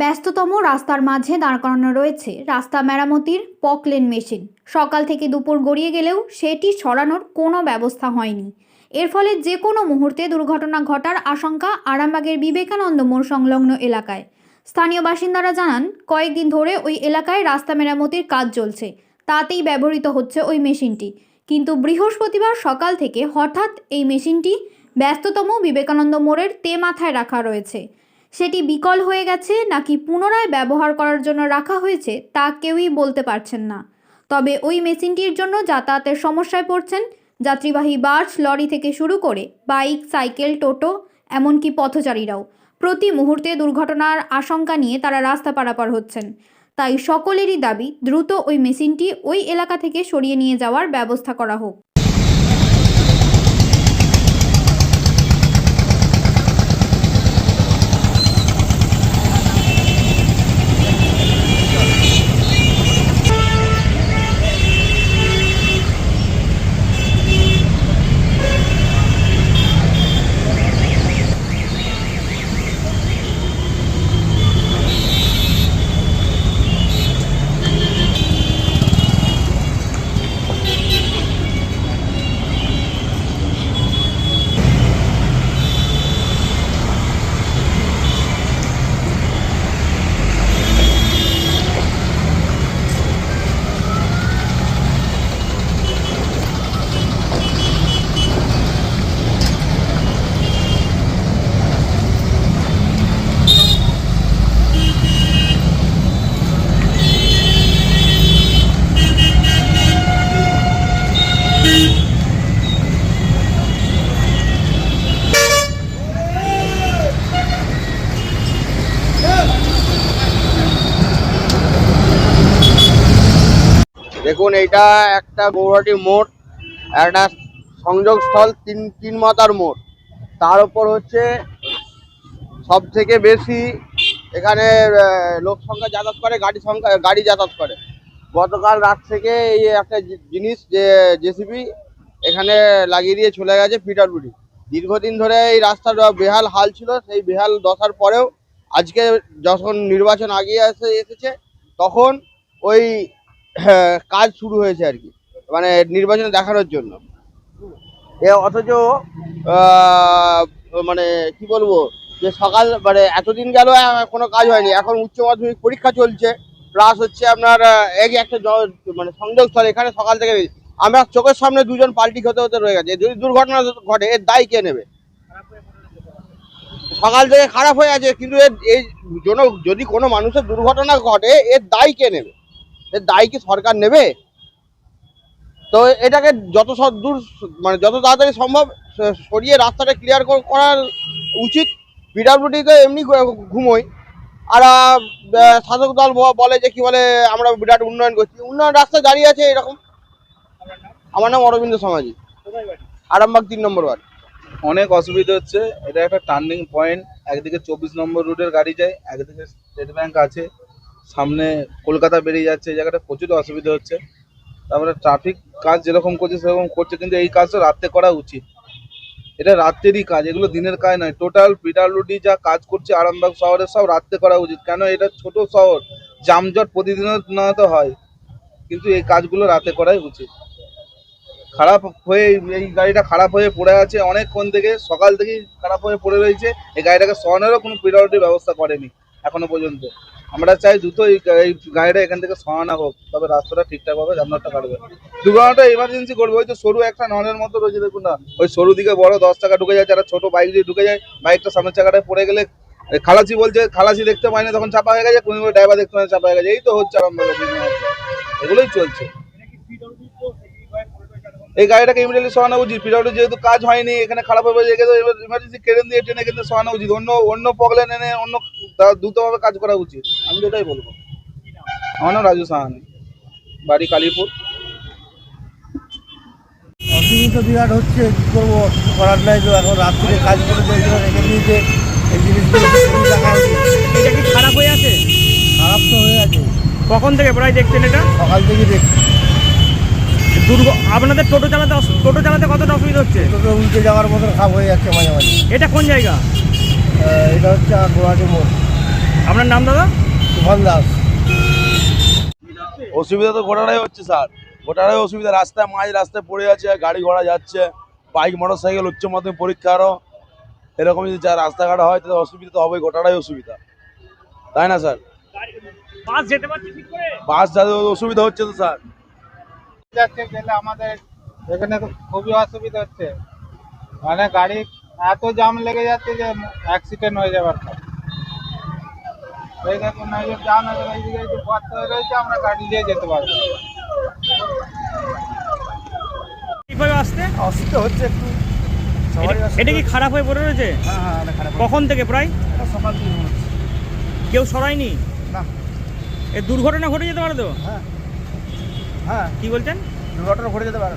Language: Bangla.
ব্যস্ততম রাস্তার মাঝে দাঁড় করানো রয়েছে রাস্তা মেরামতির পকলেন মেশিন। সকাল থেকে দুপুর গড়িয়ে গেলেও সেটি সরানোর কোনো ব্যবস্থা হয়নি। এর ফলে যে কোনো মুহূর্তে দুর্ঘটনা ঘটার আশঙ্কা আরামবাগের বিবেকানন্দ মোড় সংলগ্ন এলাকায়। স্থানীয় বাসিন্দারা জানান, কয়েকদিন ধরে ওই এলাকায় রাস্তা মেরামতির কাজ চলছে। তাতেই ব্যবহৃত হচ্ছে ওই মেশিনটি। কিন্তু বৃহস্পতিবার সকাল থেকে হঠাৎ এই মেশিনটি ব্যস্ততম বিবেকানন্দ মোড়ের তে মাথায় রাখা রয়েছে। সেটি বিকল হয়ে গেছে নাকি পুনরায় ব্যবহার করার জন্য রাখা হয়েছে তা কেউই বলতে পারছেন না। তবে ওই মেশিনটির জন্য যাতায়াতের সমস্যায় পড়ছেন যাত্রীবাহী বাস, লরি থেকে শুরু করে বাইক, সাইকেল, টোটো, এমনকি পথচারীরাও। প্রতি মুহূর্তে দুর্ঘটনার আশঙ্কা নিয়ে তারা রাস্তা পারাপার হচ্ছেন। তাই সকলেরই দাবি, দ্রুত ওই মেশিনটি ওই এলাকা থেকে সরিয়ে নিয়ে যাওয়ার ব্যবস্থা করা হোক। দেখুন এটা একটা গৌহাটি মোড়, একটা সংযোগস্থল, তিন তিন মাতার মোড়। তার উপর হচ্ছে সব থেকে বেশি এখানে লোক সংখ্যা যাতায়াত করে, গাড়ি সংখ্যা, গাড়ি যাতায়াত করে। গতকাল রাত থেকে এই একটা জিনিস যে জেসিবি এখানে লাগিয়ে দিয়ে চলে গেছে পিটারপুরি দীর্ঘদিন ধরে এই রাস্তার বেহাল হাল ছিল, সেই বেহাল দশার পরেও আজকে যখন নির্বাচন আগিয়ে এসে, এসেছে, তখন ওই কাজ শুরু হয়েছে আর কি। মানে নির্বাচনে দেখানোর জন্য। এ অথচ মানে কি বলব, যে সকাল মানে এতদিন গেল কোনো কাজ হয়নি। এখন উচ্চ মাধ্যমিক পরীক্ষা চলছে। প্লাস হচ্ছে আপনার এই একটা মানে সংযোগস্থল, এখানে সকাল থেকে আমরা চোখের সামনে দুজন পাল্টি হতে হতে রয়ে গেছে। যদি দুর্ঘটনা ঘটে, এর দায় কে নেবে? সকাল থেকে খারাপ হয়ে আছে, কিন্তু এর এই জন্য যদি কোনো মানুষের দুর্ঘটনা ঘটে, এর দায় কে নেবে? দায় কি সরকার নেবে? তো এটাকে যত দূর মানে যত তাড়াতাড়ি সম্ভব সরিয়ে রাস্তাটা ক্লিয়ার করার উচিত। পিডাব্লিউডিতে এমনি ঘু- ঘুমোই আর শাসক দল বলে যে কি বলে, আমরা বিরাট উন্নয়ন করছি। উন্নয়ন রাস্তা দাঁড়িয়ে আছে এরকম। আমার নাম অরবিন্দ সমাজি। আরামবাগ তিন নম্বর ওয়ার্ড। অনেক অসুবিধা হচ্ছে। এটা একটা টার্নিং পয়েন্ট একদিকে চব্বিশ নম্বর রুটের গাড়ি যায়, একদিকে স্টেট ব্যাংক আছে। সামনে কলকাতা বেরিয়ে যাচ্ছে, এই জায়গাটা প্রচুর অসুবিধা হচ্ছে। তারপরে ট্রাফিক কাজ যেরকম করছে, সেরকম করছে, কিন্তু এই কাজটা রাত্রে করা উচিত। এটা রাত্রেরই কাজ, এগুলো দিনের কাজ নয়। টোটাল পিডাব্লিউডি যা কাজ করছে আরামবাগ শহরে, সব রাত্রে করা উচিত। কেন? এটা ছোট শহর, যানজট প্রতিদিনত হয়। কিন্তু এই কাজগুলো রাতে করাই উচিত। খারাপ হয়ে এই গাড়িটা খারাপ হয়ে পড়ে আছে অনেকক্ষণ থেকে, সকাল থেকেই খারাপ হয়ে পড়ে রয়েছে। এই গাড়িটাকে সরানোরও কোনো প্রিয়রিটি ব্যবস্থা করেনি, এখনও পর্যন্ত। আমরা চাই দ্রুত এই গাড়িটা এখান থেকে সরানো হোক, তবে রাস্তাটা ঠিকঠাকভাবে জামলাটা কাটবে। দুর্ঘটনাটা এমার্জেন্সি করবে, ওই তো সরু একটা ননের মতো রয়েছে, দেখুন না। ওই সরু দিকে বড় দশ টাকা ঢুকে যায়, যারা ছোট বাইক দিয়ে ঢুকে যায় বাইকটা সামনের চাকাটায় পড়ে গেলে খালাসি বলছে, খালাসি দেখতে পায়নি তখন চাপা হয়ে গেছে, কোনো ড্রাইভার দেখতে পায়নি চাপা হয়ে গেছে। এই তো হচ্ছে আরামবাগ এগুলোই চলছে। এই গাড়িটাকে ইমিডিয়েটলি সরানো উচিত। পিরিয়ডে যেহেতু কাজ হয়নি, এখানে খারাপ হয়ে গেছে ইমার্জেন্সি কেড়ে দিয়ে ট্রেনে কিন্তু সরানো উচিত। অন্য অন্য পগলেন এনে অন্য তা- দ্রুতভাবে কাজ করা উচিত। আমি তো এটাই বলব। আমার নাম রাজু সাহানি। বাড়ি কালীপুর। অসুবিধা বিরাট হচ্ছে কী করব? করার নাই তো এখন রাত্রিরে কাজ করে রেখে দিয়েছে। এই জিনিসগুলো এটা কি খারাপ হয়ে আছে? খারাপ তো হয়ে আছে। কখন থেকে? প্রায় দেখছেন এটা? সকাল থেকে দেখছি। দুর্গ আপনাদের টোটো চালাতে টোটো চালাতে কতটা অসুবিধা হচ্ছে? টোটো উল্টে যাওয়ার মতো খাপ হয়ে যাচ্ছে মাঝে মাঝে। এটা কোন জায়গা? এটা হচ্ছে গোয়াটি মোড়। আপনার নাম দাদা? তুফান দাস। অসুবিধা তো গোটাটাই হচ্ছে স্যার। গোটাটাই অসুবিধা। রাস্তায় মাঝ রাস্তায় পড়ে আছে গাড়ি ঘোড়া যাচ্ছে বাইক মোটর সাইকেল উচ্চ মাধ্যমিক পরীক্ষারও এরকম যদি যা রাস্তাঘাট হয় তাহলে অসুবিধা তো হবেই গোটাটাই অসুবিধা। তাই না স্যার? বাস যেতে পারছে ঠিক করে? বাস যাতে অসুবিধা হচ্ছে তো স্যার। যাচ্ছে গেলে আমাদের এখানে খুবই অসুবিধা হচ্ছে। মানে গাড়ি এত জাম লেগে যাচ্ছে যে অ্যাক্সিডেন্ট হয়ে যাবার এই দেখুন না যে এইদিকে হয়ে রয়েছে আমরা গাড়ি নিয়ে যেতে পারব। আসতে? অসুবিধা হচ্ছে একটু। এটা- এটা কি খারাপ হয়ে পড়ে রয়েছে? হ্যাঁ হ্যাঁ খারাপ কখন থেকে প্রায়? সকাল থেকে কেউ সরায়নি? না। এ দুর্ঘটনা ঘটে যেতে পারে তো? হ্যাঁ। হ্যাঁ। কি বলছেন? দুর্ঘটনা ঘটে যেতে পারে